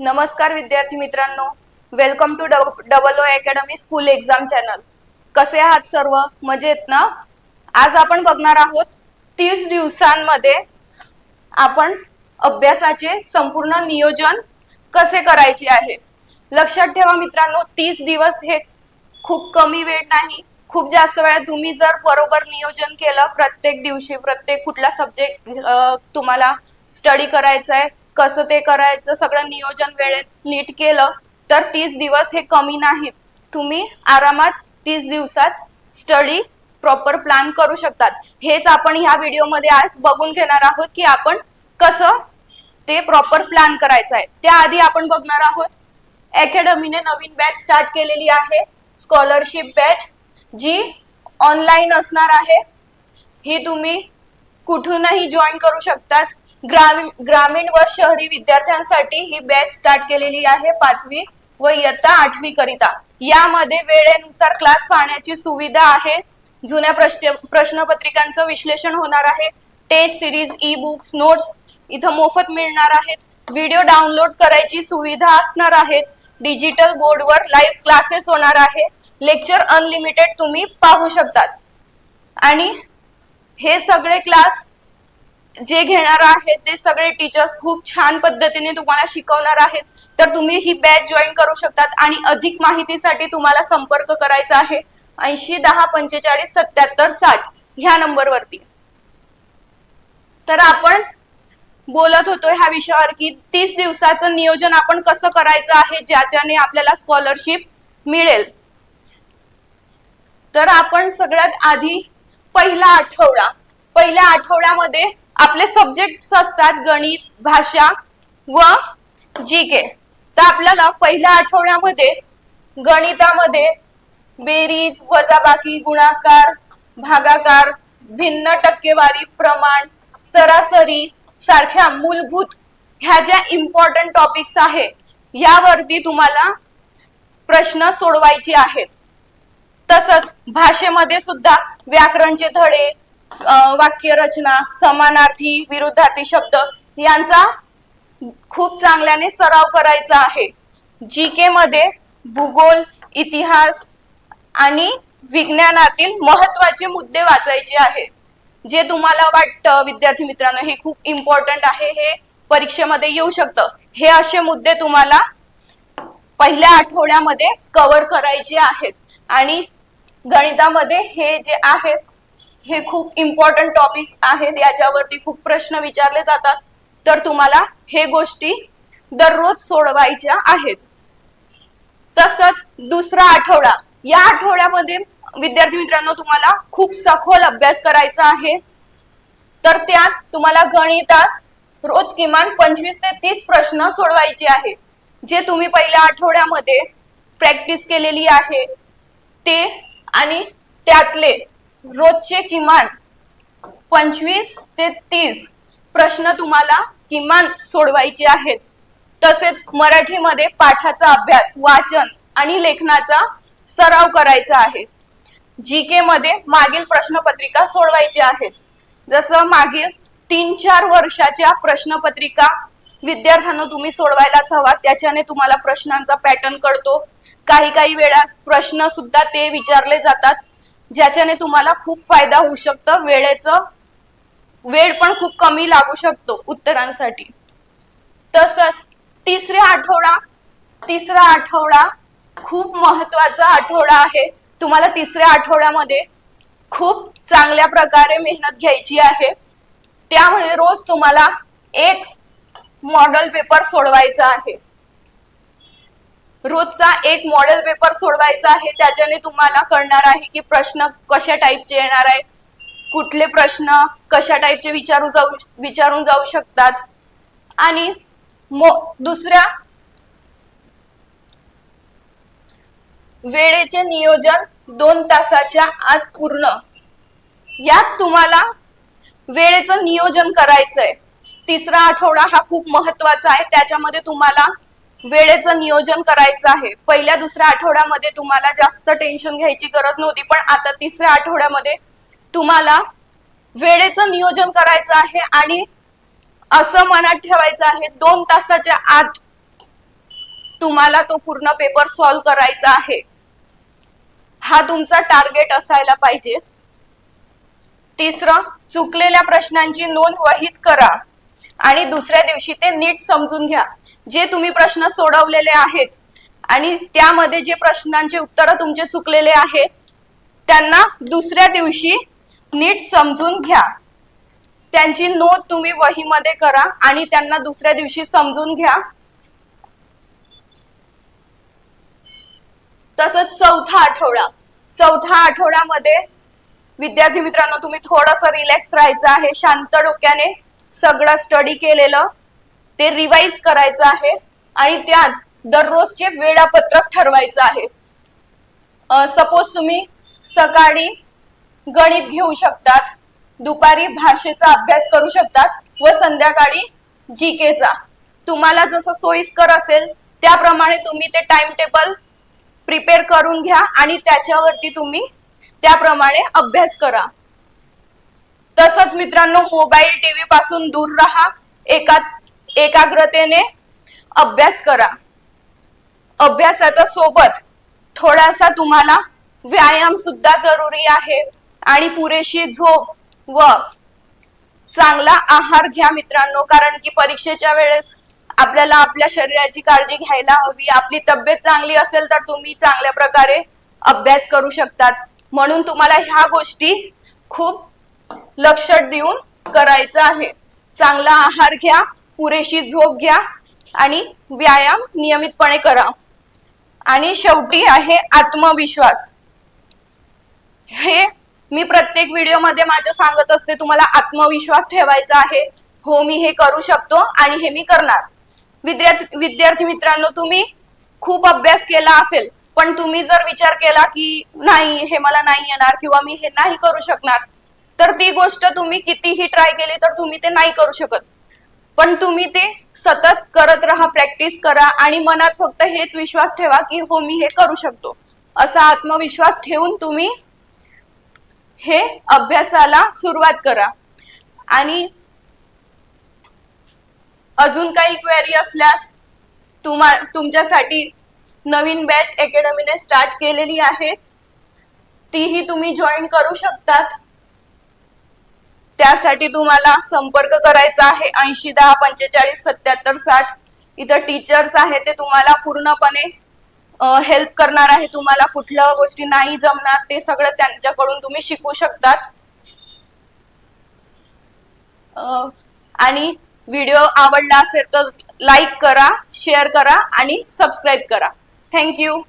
नमस्कार विद्यार्थी मित्रांनो. Welcome to double O academy school exam channel कसे आहात सर्व? मजेत ना? आज आपण बघणार आहोत तीस दिवसांमध्ये आपण अभ्यासाचे संपूर्ण नियोजन कसे करायचे आहे? लक्षात ठेवा मित्रांनो तीस दिवस हे खूप कमी वेळ नाही. खूप जास्त वेळा तुम्ही जर बरोबर नियोजन केलं प्रत्येक दिवशी प्रत्येक कुठला सब्जेक्ट तुम्हाला स्टडी करायचा आहे कसं ते करायचं सगळं नियोजन वेळेत नीट केलं तर तीस दिवस हे कमी नाहीत. तुम्ही आरामात तीस दिवसात स्टडी प्रॉपर प्लॅन करू शकतात. हेच आपण ह्या व्हिडिओमध्ये आज बघून घेणार आहोत की आपण कसं ते प्रॉपर प्लॅन करायचं आहे. त्याआधी आपण बघणार आहोत अकॅडमीने नवीन बॅच स्टार्ट केलेली आहे. स्कॉलरशिप बॅच जी ऑनलाईन असणार आहे. ही तुम्ही कुठूनही जॉईन करू शकतात. ग्रामीण ग्रामीण व शहरी विद्यार्थ्यांसाठी ही बॅच स्टार्ट केलेली आहे पाचवी व इयत्ता आठवी करिता. यामध्ये वेळेनुसार क्लास पाहण्याची सुविधा आहे. जुन्या प्रश्न प्रश्नपत्रिकांचं विश्लेषण होणार आहे. Test series e books notes इथं मोफत मिळणार आहेत. व्हिडिओ डाउनलोड करायची सुविधा असणार आहेत. डिजिटल बोर्डवर लाईव्ह क्लासेस होणार आहे. लेक्चर अनलिमिटेड तुम्ही पाहू शकतात. आणि हे सगळे क्लास जे घेणार आहेत ते सगळे टीचर्स खूप छान पद्धतीने तुम्हाला शिकवणार आहेत. तर तुम्ही ही बॅच जॉईन करू शकतात आणि अधिक माहितीसाठी तुम्हाला संपर्क करायचा आहे. ऐंशी दहा पंचेचाळीस सत्याहत्तर साठ ह्या नंबरवरती. तर आपण बोलत होतो ह्या विषयावर की तीस दिवसाचं नियोजन आपण कसं करायचं आहे ज्याच्याने आपल्याला स्कॉलरशिप मिळेल. तर आपण सगळ्यात आधी पहिला आठवडा पहिल्या आठवड्यामध्ये आपले सब्जेक्ट असतात गणित भाषा व जी के तर आपल्याला पहिल्या आठवड्यामध्ये गणितामध्ये बेरीज वजाबाकी गुणाकार भागाकार भिन्न टक्केवारी प्रमाण सरासरी सारख्या मूलभूत ह्या ज्या इम्पॉर्टंट टॉपिक्स आहे यावरती तुम्हाला प्रश्न सोडवायचे आहेत. तसंच भाषेमध्ये सुद्धा व्याकरणचे धडे वाक्य रचना समानार्थी विरुद्धार्थी शब्द यांचा खूप चांगल्याने सराव करायचा आहे. जी के मध्ये भूगोल इतिहास आणि विज्ञानातील महत्त्वाचे मुद्दे वाचायचे आहे. जे तुम्हाला वाटतं विद्यार्थी मित्रांनो हे खूप इम्पॉर्टंट आहे हे परीक्षेमध्ये येऊ शकतं. हे असे मुद्दे तुम्हाला पहिल्या आठवड्यामध्ये कव्हर करायचे आहेत. आणि गणितामध्ये हे जे आहेत हे खूप इम्पॉर्टंट टॉपिक्स आहेत. याच्यावरती खूप प्रश्न विचारले जातात. तर तुम्हाला हे गोष्टी दररोज सोडवायच्या आहेत. तसंच दुसरा आठवडा. या आठवड्यामध्ये विद्यार्थी मित्रांनो तुम्हाला खूप सखोल अभ्यास करायचा आहे. तर त्यात तुम्हाला गणितात रोज किमान पंचवीस ते तीस प्रश्न सोडवायचे आहे जे तुम्ही पहिल्या आठवड्यामध्ये प्रॅक्टिस केलेली आहे. ते आणि त्यातले रोजचे किमान पंचवीस ते तीस प्रश्न तुम्हाला किमान सोडवायचे आहेत. तसेच मराठीमध्ये पाठाचा अभ्यास वाचन आणि लेखनाचा सराव करायचा आहे. जी के मध्ये मागील प्रश्नपत्रिका सोडवायची आहेत. जसं मागील तीन चार वर्षाच्या प्रश्नपत्रिका विद्यार्थ्यांना तुम्ही सोडवायलाच हवा. त्याच्याने तुम्हाला प्रश्नांचा पॅटर्न कळतो. काही काही वेळा प्रश्न सुद्धा ते विचारले जातात. ज्याच्याने तुम्हाला खूप फायदा होऊ शकतो वेळेचं वेळ पण खूप कमी लागू शकतो उत्तरांसाठी. तसंच तिसऱ्या आठवडा तिसरा आठवडा खूप महत्त्वाचा आठवडा आहे. तुम्हाला तिसऱ्या आठवड्यामध्ये खूप चांगल्या प्रकारे मेहनत घ्यायची आहे. त्यामध्ये रोज तुम्हाला एक मॉडेल पेपर सोडवायचा आहे. रोजचा एक मॉडेल पेपर सोडवायचा आहे त्याच्याने तुम्हाला कळणार आहे की प्रश्न कशा टाईपचे येणार आहे कुठले प्रश्न कशा टाईपचे विचारू जाऊ विचारून जाऊ शकतात. आणि दुसऱ्या वेळेचे नियोजन दोन तासाच्या आत पूर्ण. यात तुम्हाला वेळेचं नियोजन करायचंय. तिसरा आठवडा हा खूप महत्त्वाचा आहे त्याच्यामध्ये तुम्हाला वेळेचं नियोजन करायचं आहे. पहिल्या दुसऱ्या आठवड्यामध्ये तुम्हाला जास्त टेन्शन घ्यायची गरज नव्हती पण आता तिसऱ्या आठवड्यामध्ये तुम्हाला वेळेचं नियोजन करायचं आहे आणि असं मनात ठेवायचं आहे दोन तासाच्या आत तुम्हाला तो पूर्ण पेपर सॉल्व्ह करायचा आहे. हा तुमचा टार्गेट असायला पाहिजे. तिसरं चुकलेल्या प्रश्नांची नोंद वहीत करा आणि दुसऱ्या दिवशी ते नीट समजून घ्या. जे तुम्ही प्रश्न सोडवलेले आहेत आणि त्यामध्ये जे प्रश्नांचे उत्तर तुमचे चुकलेले आहेत त्यांना दुसऱ्या दिवशी नीट समजून घ्या. त्यांची नोंद तुम्ही वहीमध्ये करा आणि त्यांना दुसऱ्या दिवशी समजून घ्या. तसंच चौथा आठवडा. चौथा आठवड्यामध्ये विद्यार्थी मित्रांनो तुम्ही थोडस रिलॅक्स राहायचं आहे. शांत डोक्याने सगळं स्टडी केलेलं. ते रिवाइज करायचं आहे आणि त्यात दररोजचे वेळापत्रक ठरवायचं आहे. सपोज तुम्ही सकाळी गणित घेऊ शकतात दुपारी भाषेचा अभ्यास करू शकतात व संध्याकाळी जी केचा तुम्हाला जसं सोयीस्कर असेल त्याप्रमाणे तुम्ही ते टाइम टेबल प्रिपेअर करून घ्या आणि त्याच्यावरती तुम्ही त्याप्रमाणे अभ्यास करा. तसंच मित्रांनो मोबाईल टीव्ही पासून दूर राहा. एका एकाग्रतेने अभ्यास करा. अभ्यासाचा सोबत थोडासा तुम्हाला व्यायाम सुद्धा जरुरी आहे. आणि पुरेशी झोप व चांगला आहार घ्या मित्रांनो कारण की परीक्षेच्या वेळेस आपल्याला आपल्या शरीराची काळजी घ्यायला हवी. आपली तब्येत चांगली असेल तर तुम्ही चांगल्या प्रकारे अभ्यास करू शकतात. म्हणून तुम्हाला ह्या गोष्टी खूप लक्ष देऊन करायचं आहे. चांगला आहार घ्या पुरेशी झोप घ्या आणि व्यायाम नियमितपणे करा. आणि शेवटी आहे आत्मविश्वास. हे मी प्रत्येक व्हिडिओमध्ये माझ्या सांगत असते तुम्हाला आत्मविश्वास ठेवायचा आहे. हो मी हे करू शकतो आणि हे मी करणार. विद्यार्थी विद्यार्थी मित्रांनो तुम्ही खूप अभ्यास केला असेल पण तुम्ही जर विचार केला की नाही हे मला नाही येणार किंवा मी हे नाही करू शकणार तर ती गोष्ट तुम्ही कितीही ट्राय केली तर तुम्ही ते नाही करू शकत. पण तुम्ही ते सतत करत राहा प्रॅक्टिस करा आणि मनात फक्त हेच विश्वास ठेवा की हो मी हे करू शकतो. असा आत्मविश्वास ठेवून तुम्ही हे अभ्यासाला सुरुवात करा. आणि अजून काही क्वेरी असल्यास तुम्हा तुमच्यासाठी नवीन बॅच अकॅडमीने स्टार्ट केलेली आहे. तीही तुम्ही जॉईन करू शकतात. त्यासाठी तुम्हाला संपर्क करायचा आहे ऐंशी दहा पंचेचाळीस सत्याहत्तर साठ. इथं टीचर्स आहे ते तुम्हाला पूर्णपणे हेल्प करणार आहे. तुम्हाला कुठल्या गोष्टी नाही जमणार ते सगळं त्यांच्याकडून तुम्ही शिकू शकतात. आणि व्हिडिओ आवडला असेल तर लाईक करा शेअर करा आणि सबस्क्राईब करा. थँक्यू